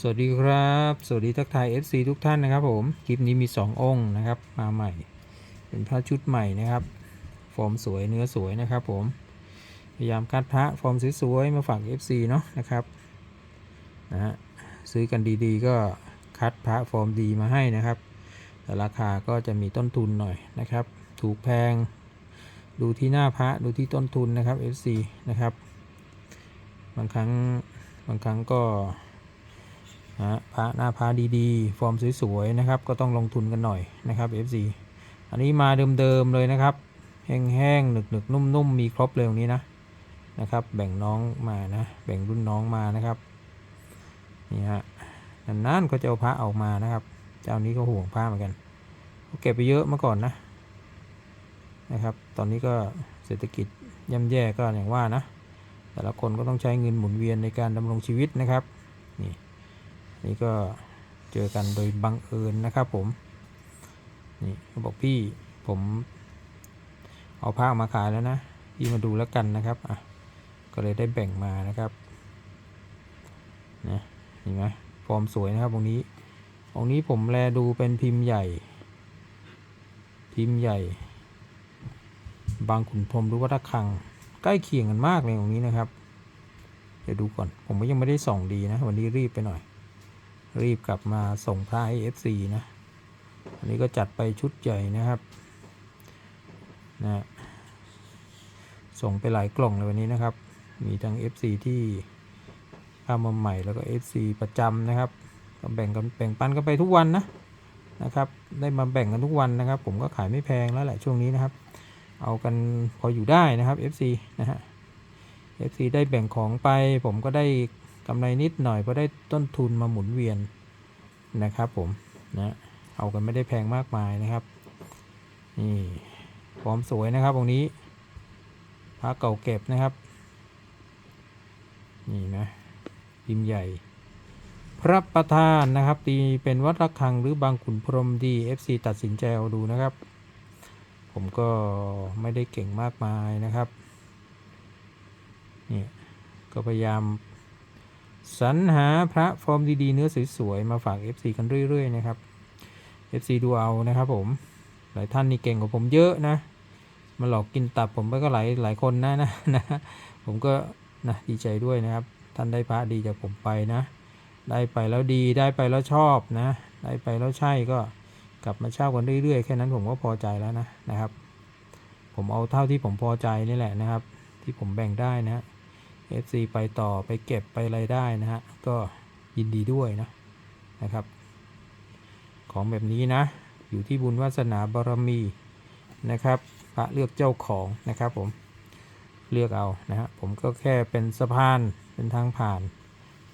สวัสดีครับ สวัสดีทักทาย FC ทุกท่านนะครับผมคลิปนี้มี 2 องค์นะครับ มาใหม่ เป็นพระชุดใหม่นะครับ ฟอร์มสวยเนื้อสวยนะครับผม พยายามคัดพระฟอร์มสวยๆมาฝาก FC เนาะนะครับนะฮะซื้อกันดีๆ ก็คัดพระฟอร์มดีมาให้นะครับ แต่ราคาก็จะมีต้นทุนหน่อยนะครับ ถูกแพง ดูที่หน้าพระดูที่ต้นทุนนะครับ FC นะครับ บางครั้งบางครั้งก็ นะพระหน้าพระดีๆ ฟอร์มสวยๆนะครับ ก็ต้องลงทุนกันหน่อยนะครับ FC อันนี้มาเดิมๆเลยนะครับ แห้งๆหนึกๆนุ่มๆมีครบเลยตรงนี้นะนะครับ แบ่งน้องมานะ แบ่งรุ่นน้องมานะครับนี่ฮะนานๆก็จะเอาพระออกมานะครับเจ้านี้ก็ห่วงพระเหมือนกันเขาเก็บไปเยอะเมื่อก่อนนะนะครับ ตอนนี้ก็เศรษฐกิจย่ำแย่ก็อย่างว่านะ แต่ละคนก็ต้องใช้เงินหมุนเวียนในการดำรงชีวิตนะครับ นี่ก็เจอกันโดยบังเอิญนะครับผม นี่เขาบอกพี่ผมเอาผ้ามาขายแล้วนะพี่มาดูแล้วกันนะครับอะก็เลยได้แบ่งมานะครับนะเห็นไหมฟอร์มสวยนะครับตรงนี้ตรงนี้ผมแลดูเป็นพิมพ์ใหญ่ พิมพ์ใหญ่ บางขุนพรมหรือวัดระฆัง ใกล้เคียงกันมากเลยตรงนี้นะครับ เดี๋ยวดูก่อน ผมก็ยังไม่ได้ส่องดีนะ วันนี้รีบไปหน่อย รีบกลับมาส่งพระให้ FC นะ อันนี้ก็จัดไปชุดใหญ่นะครับนะส่งไปหลายกล่องเลยวันนี้นะครับ มีทั้ง FC ที่เข้ามาใหม่แล้วก็ FC ประจำนะครับก็แบ่งกันแบ่งปันกันไปทุกวันนะนะครับ ได้มาแบ่งกันทุกวันนะครับ ผมก็ขายไม่แพงแล้วแหละช่วงนี้นะครับ เอากันพออยู่ได้นะครับ FC นะฮะ FC ได้แบ่งของไปผมก็ได้ กำไรนิดหน่อยเพราะได้ต้นทุนมาหมุนเวียนนะครับผมนะเอากันไม่ได้แพงมากมายนะครับนี่พร้อมสวยนะครับตรงนี้พระเก่าเก็บนะครับ นี่นะพิมพ์ใหญ่ พระประธานนะครับตีเป็นวัดระฆังหรือบางขุนพรหมดี FC ตัดสินใจเอาดูนะครับ ผมก็ไม่ได้เก่งมากมายนะครับนี่ก็พยายาม สรรหาพระฟอร์มดีๆ เนื้อสวยๆ มาฝาก FC กันเรื่อยๆ นะครับ FC ดูเอานะครับผม หลายท่านนี่เก่งกว่าผมเยอะนะ มาหลอกกินตับผมไปก็หลายหลายคนนะนะนะ ผมก็นะดีใจด้วยนะครับ ท่านได้พระดีจากผมไปนะ ได้ไปแล้วดี ได้ไปแล้วชอบนะ ได้ไปแล้วใช่ก็กลับมาเช่ากันเรื่อยๆ แค่นั้นผมก็พอใจแล้วนะนะครับ ผมเอาเท่าที่ผมพอใจนี่แหละนะครับ ที่ผมแบ่งได้นะ FC ไปต่อไปเก็บไปอะไรได้นะฮะ ก็ยินดีด้วยนะนะครับ ของแบบนี้นะ อยู่ที่บุญวาสนาบารมีนะครับพระเลือกเจ้าของนะครับผมเลือกเอานะฮะผมก็แค่เป็นสะพานเป็นทางผ่าน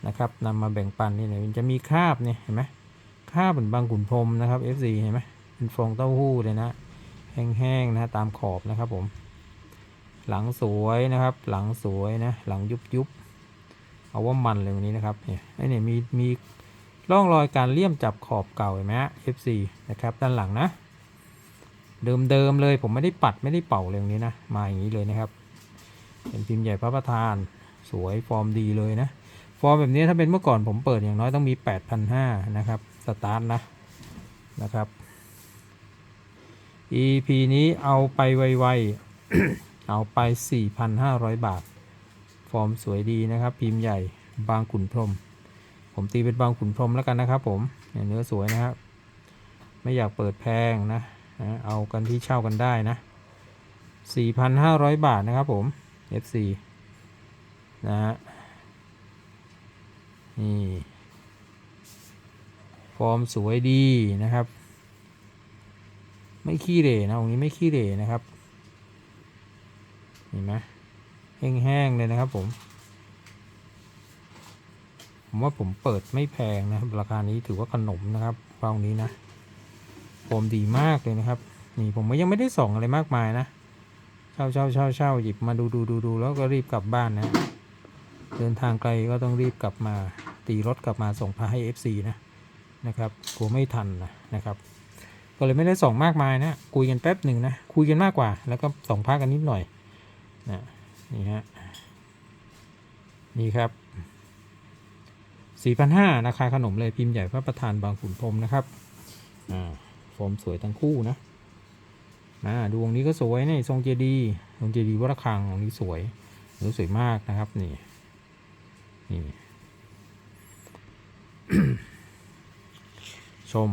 นะครับนำมาแบ่งปันนี่เนี่ยมันจะมีคราบเนี่ยเห็นไหมคราบเหมือนบางขุนพรมนะครับ FC เห็นไหมเป็นฟองเต้าหู้เลยนะแห้งๆนะตามขอบนะครับผม หลังสวยนะครับ หลังสวยนะ หลังยุบยุบเอาว่ามันเลยวันนี้นะครับ เนี่ยไอ้เนี่ยมีมีร่องรอยการเลี่ยมจับขอบเก่าเห็นไหมฮะ F4 นะครับ ด้านหลังนะ เดิมๆเลยผมไม่ได้ปัดไม่ได้เป่าเลยวันนี้นะ มาอย่างนี้เลยนะครับ เป็นพิมพ์ใหญ่พระประธาน สวยฟอร์มดีเลยนะ ฟอร์มแบบนี้ถ้าเป็นเมื่อก่อนผมเปิดอย่างน้อยต้องมี 8,500นะครับ สตาร์ทนะ นะครับ EP นี้เอาไปไวๆ เอาไป 4,500 บาท ฟอร์มสวยดีนะครับ พิมพ์ใหญ่บางขุนพรม ผมตีเป็นบางขุนพรมแล้วกันนะครับ ผมเนื้อสวยนะครับ ไม่อยากเปิดแพงนะนะเอากันที่เช่ากันได้นะ 4,500 บาทนะครับผม FC นะฮะนี่ ฟอร์มสวยดีนะครับ ไม่ขี้เหร่นะตรงนี้ไม่ขี้เหร่นะครับ เห็นไหมแห้งๆเลยนะครับผม ผมว่าผมเปิดไม่แพงนะครับ ราคานี้ถือว่าขนมนะครับฟองนี้นะโฟมดีมากเลยนะครับ นี่ผมก็ยังไม่ได้ส่องอะไรมากมายนะ เช่าเช่าเช่าเช่าหยิบมาดูดูดูดูแล้วก็รีบกลับบ้านนะ เดินทางไกลก็ต้องรีบกลับมา ตีรถกลับมาส่งพาให้ FC นะนะครับกลัวไม่ทันนะนะครับ ก็เลยไม่ได้ส่งมากมายนะ คุยกันแป๊บหนึ่งนะ คุยกันมากกว่า แล้วก็ส่งพากันนิดหน่อย นะนี่ฮะ นี่ครับ4,500ราคาขนมเลยพิมพ์ใหญ่พระประธานบางขุนพรมนะครับ อ่าโฟมสวยทั้งคู่นะมาดูองนี้ก็สวยนี่ทรงเจดียทรงเจดียวัดระฆังองนี้สวยเนื้อสวยมากนะครับนี่นี่ชม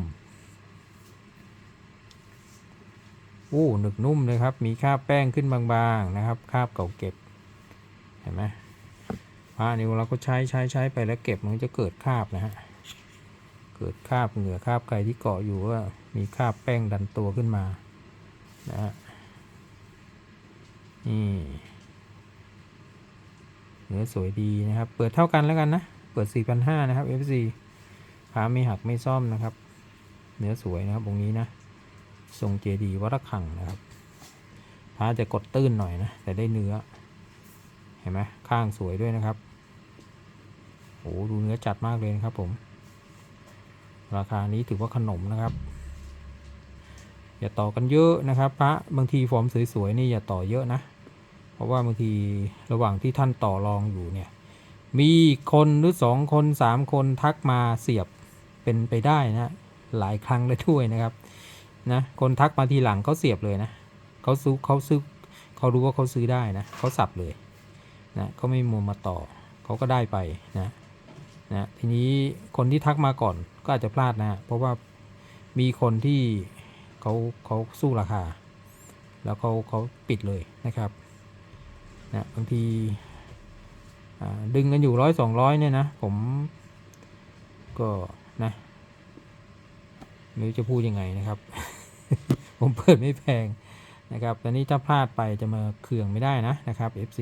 โอ้หนึกนุ่มเลยครับ มีคราบแป้งขึ้นบางๆนะครับคราบเก่าเก็บ เห็นไหมผ้านี่เวลาก็ใช้ใช้ใช้ไปแล้วเก็บมันจะเกิดคราบนะฮะ เกิดคราบเหงื่อคราบไก่ที่เกาะอยู่ว่ามีคราบแป้งดันตัวขึ้นมา นะฮะ นี่เนื้อสวยดีนะครับ เปิดเท่ากันแล้วกันนะ เปิด 4,500 นะครับ FC ขาไม่หักไม่ซ่อมนะครับ เนื้อสวยนะครับตรงนี้นะ ทรงเจดีวัดระฆังนะครับพระจะกดตื้นหน่อยนะแต่ได้เนื้อ เห็นไหมข้างสวยด้วยนะครับโอ้ดูเนื้อจัดมากเลยนะครับผม ราคานี้ถือว่าขนมนะครับ อย่าต่อกันเยอะนะครับพระบางทีฟอร์มสวยๆนี่อย่าต่อเยอะนะ เพราะว่าบางทีระหว่างที่ท่านต่อรองอยู่เนี่ยมีคนหรือสองคนสามคนทักมาเสียบเป็นไปได้นะ หลายครั้งเลยด้วยนะครับ นะคนทักมาทีหลังเขาเสียบเลยนะเขาซื้อเขาซื้อเขารู้ว่าเขาซื้อได้นะเขาสับเลยนะเขาไม่มัวมาต่อเขาก็ได้ไปนะนะทีนี้คนที่ทักมาก่อนก็อาจจะพลาดนะเพราะว่ามีคนที่เขาเขาสู้ราคา แล้วเขาเขาปิดเลยนะครับนะบางทีดึงกันอยู่ร้อยสองร้อยเนี่ยนะผมก็นะไม่รู้จะพูดยังไงนะครับ ผมเปิดไม่แพงนะครับแต่นี้ถ้าพลาดไปจะมาเคืองไม่ได้นะนะครับ FC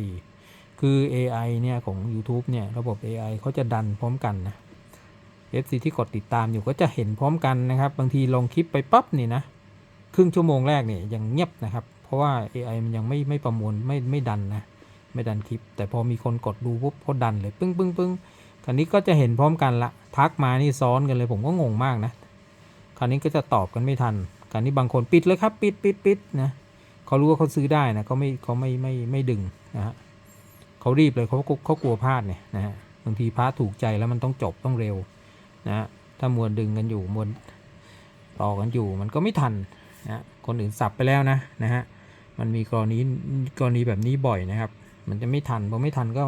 คือ AI เนี่ยของ YouTube เนี่ยระบบ AI เขาจะดันพร้อมกันนะ FC ที่กดติดตามอยู่ก็จะเห็นพร้อมกันนะครับ บางทีลงคลิปไปปั๊บนี่นะ ครึ่งชั่วโมงแรกเนี่ยยังเงียบนะครับ เพราะว่า AI มันยังไม่ไม่ประมวลไม่ไม่ดันนะ ไม่ดันคลิป แต่พอมีคนกดดูปุ๊บเขาดันเลย ปึ้งปึ้งปึ้งคราวนี้ก็จะเห็นพร้อมกันละ ทักมานี่ซ้อนกันเลยผมก็งงมากนะ คราวนี้ก็จะตอบกันไม่ทัน คราวนี้บางคนปิดเลยครับปิดปิดปิดนะเขารู้ว่าเขาซื้อได้นะเขาไม่เขาไม่ไม่ไม่ดึงนะฮะเขารีบเลยเขาเขากลัวพลาดเนี่ยนะฮะบางทีพลาดถูกใจแล้วมันต้องจบต้องเร็วนะฮะถ้ามวนดึงกันอยู่มวนต่อกันอยู่มันก็ไม่ทันนะคนอื่นสับไปแล้วนะนะฮะมันมีกรณีกรณีแบบนี้บ่อยนะครับ มันจะไม่ทันพอไม่ทันก็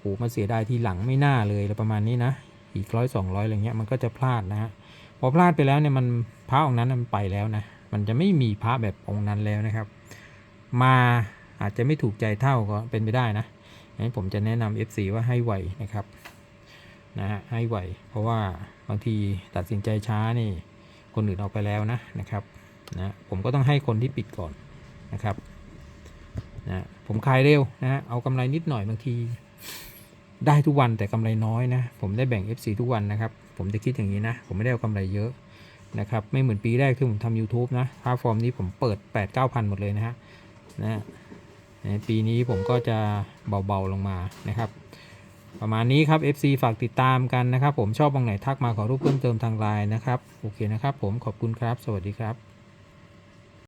โอ้มาเสียดายทีหลังไม่น่าเลยประมาณนี้นะอีกร้อยสองร้อยอะไรเงี้ยมันก็จะพลาดนะฮะ พอพลาดไปแล้วเนี่ยมันพระองค์นั้นมันไปแล้วนะมันจะไม่มีพระแบบองค์นั้นแล้วนะครับ มาอาจจะไม่ถูกใจเท่าก็เป็นไปได้นะงั้นผมจะแนะนำ FC ว่าให้ไวนะครับนะฮะให้ไวเพราะว่าบางทีตัดสินใจช้านี่คนอื่นเอาไปแล้วนะนะครับนะผมก็ต้องให้คนที่ปิดก่อนนะครับนะผมขายเร็วนะฮะเอากำไรนิดหน่อยบางที ได้ทุกวันแต่กำไรน้อยนะ ผมได้แบ่ง FC ทุกวันนะครับ ผมจะคิดอย่างนี้นะ ผมไม่ได้เอากำไรเยอะนะครับ ไม่เหมือนปีแรกที่ผมทำ YouTube นะค่าฟอร์มนี้ผมเปิด 8 9 0 0 0 หมดเลยนะฮะนะปีนี้ผมก็จะเบาๆลงมานะครับ ประมาณนี้ครับ FC ฝากติดตามกันนะครับ ผมชอบบางไหนทักมาขอรูปเพิ่มเติมทางไลน์นะครับ โอเคนะครับ ผมขอบคุณครับ สวัสดีครับ